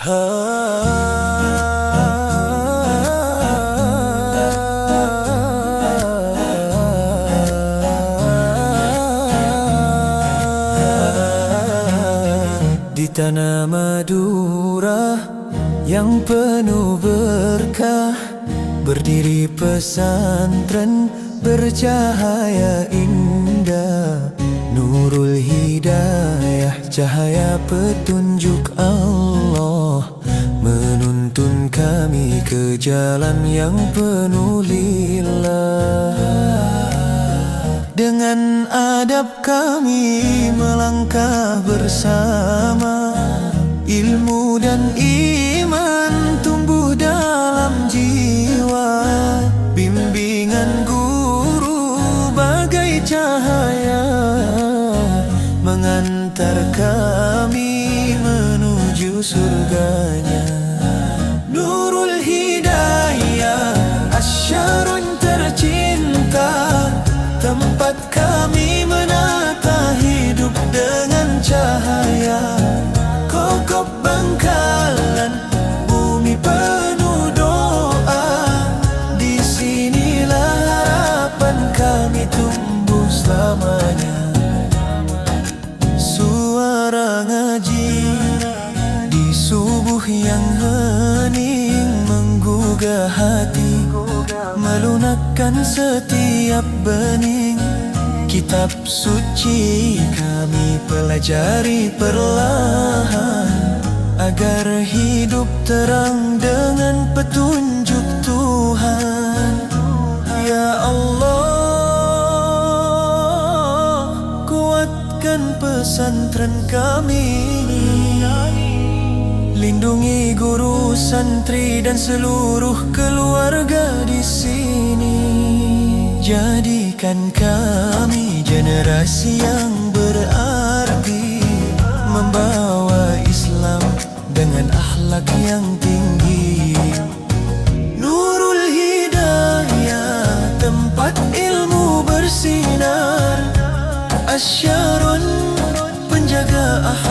Di tanah Madura yang penuh berkah Berdiri pesantren bercahaya indah. Nurul Hidayah cahaya petunjuk Allah kami ke jalan yang penuh lillah dengan adab kami melangkah bersama. Ilmu dan iman tumbuh dalam jiwa. Bimbingan guru bagai cahaya Mengantar kami menuju surganya kami tumbuh selamanya. Suara ngaji Di subuh yang hening Menggugah hati Melunakkan setiap bening. Kitab suci kami pelajari perlahan Agar hidup terang dengan petunjuk Tuhan. Ya Allah pesantren kami Lindungi guru, santri dan seluruh keluarga di sini. Jadikan kami generasi yang berarti Membawa Islam dengan ahlak yang tinggi. Nurul hidayah tempat ilmu bersinar. Asyarakat a